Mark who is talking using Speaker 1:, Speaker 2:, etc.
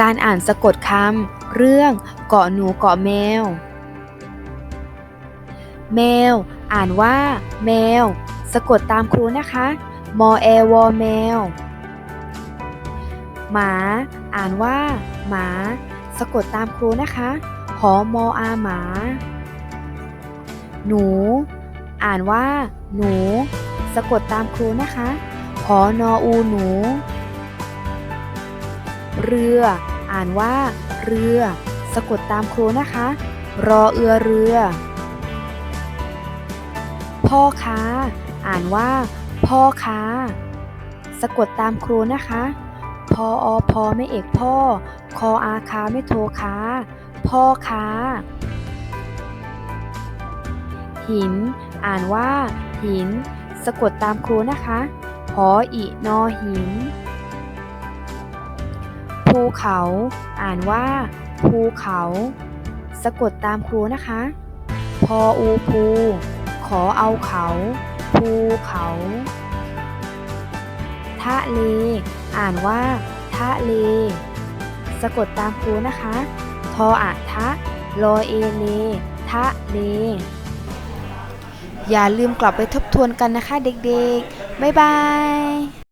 Speaker 1: การอ่านสะกดคำ เรื่องเกาะหนูเกาะแมว แมว อ่านว่า แมว สะกดตามครูนะคะ มอแอวอแมว หมา อ่านว่า หมา สะกดตามครูนะคะหอมออาหมา หนู อ่านว่า หนู สะกดตามครูนะคะหอนออูหนู เรือ อ่านว่า เรือ สะกดตามครูนะคะ รอเอือเรือ พ่อค้า อ่านว่า พ่อค้า สะกดตามครูนะคะพออพอไม่เอกพ่อ คออาคาไม่โทค้า พ่อค้า หิน อ่านว่า หิน สะกดตามครูนะคะหออีนอหิน ภูเขา อ่านว่า ภูเขา สะกดตามครูนะคะ พออูภู ขอเอาเขา ภูเขาทะเล อ่านว่าทะเล สะกดตามครูนะคะ ทออะทะลอเอเลทะเล อย่าลืมกลับไปทบทวนกันนะคะเด็กๆ บ๊ายบาย